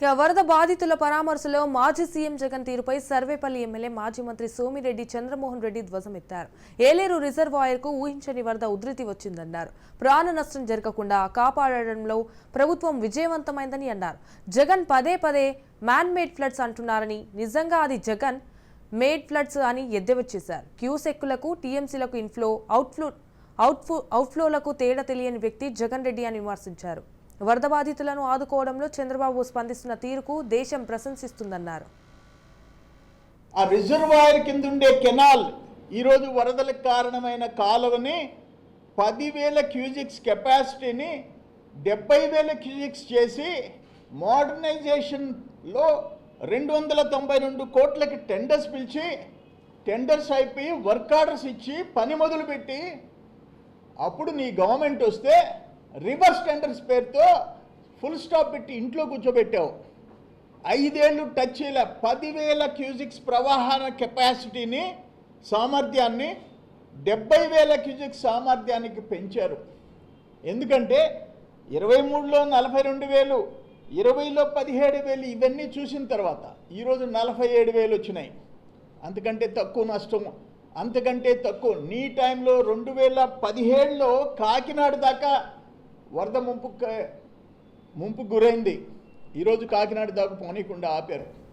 ఇక వరద బాధితుల పరామర్శలో మాజీ సీఎం జగన్ తీరుపై సర్వేపల్లి ఎమ్మెల్యే మాజీ మంత్రి సోమిరెడ్డి చంద్రమోహన్ రెడ్డి ధ్వజమెత్తారు. ఏలేరు రిజర్వాయర్కు ఊహించని వరద ఉధృతి వచ్చిందన్నారు. ప్రాణ నష్టం జరగకుండా కాపాడడంలో ప్రభుత్వం విజయవంతమైందని అన్నారు. జగన్ పదే పదే మ్యాన్ మేడ్ ఫ్లడ్స్ అంటున్నారని నిజంగా అది జగన్ మేడ్ ఫ్లడ్స్ అని ఎద్దేవా చేశారు క్యూసెక్కులకు టీఎంసీలకు ఇన్ఫ్లో అవుట్ఫ్లో అవుట్ఫ్లో అవుట్ఫ్లోలకు తేడా తెలియని వ్యక్తి జగన్ రెడ్డి అని విమర్శించారు. వరద బాధితులను ఆదుకోవడంలో చంద్రబాబు స్పందిస్తున్న తీరుకు దేశం ప్రశంసిస్తుందన్నారు. ఆ రిజర్వాయర్ కింద ఉండే కెనాల్ ఈరోజు వరదలకు కారణమైన కాలువని పదివేల క్యూజిక్స్ కెపాసిటీని డెబ్బై వేల క్యూజిక్స్ చేసి మోడర్నైజేషన్లో రెండు వందల తొంభై రెండు కోట్లకి టెండర్స్ పిలిచి టెండర్స్ అయిపోయి వర్క్ ఆర్డర్స్ ఇచ్చి పని మొదలుపెట్టి అప్పుడు నీ గవర్నమెంట్ వస్తే రివర్స్ టెండర్స్ పేరుతో ఫుల్ స్టాప్ పెట్టి ఇంట్లో కూర్చోబెట్టావు. ఐదేళ్ళు టచ్ చేయలే. పదివేల క్యూజిక్స్ ప్రవాహన కెపాసిటీని సామర్థ్యాన్ని డెబ్బై వేల క్యూజిక్స్ సామర్థ్యానికి పెంచారు. ఎందుకంటే ఇరవై మూడులో నలభై రెండు వేలు ఇరవైలో పదిహేడు వేలు ఇవన్నీ చూసిన తర్వాత ఈరోజు నలభై ఏడు వేలు వచ్చినాయి అంతకంటే తక్కువ నష్టము. అంతకంటే తక్కువ. నీ టైంలో రెండు వేల పదిహేడులో కాకినాడ దాకా వరద ముంపు ముంపు గురైంది. ఈరోజు కాకినాడ దాకా పోనీకుండా ఆపారు.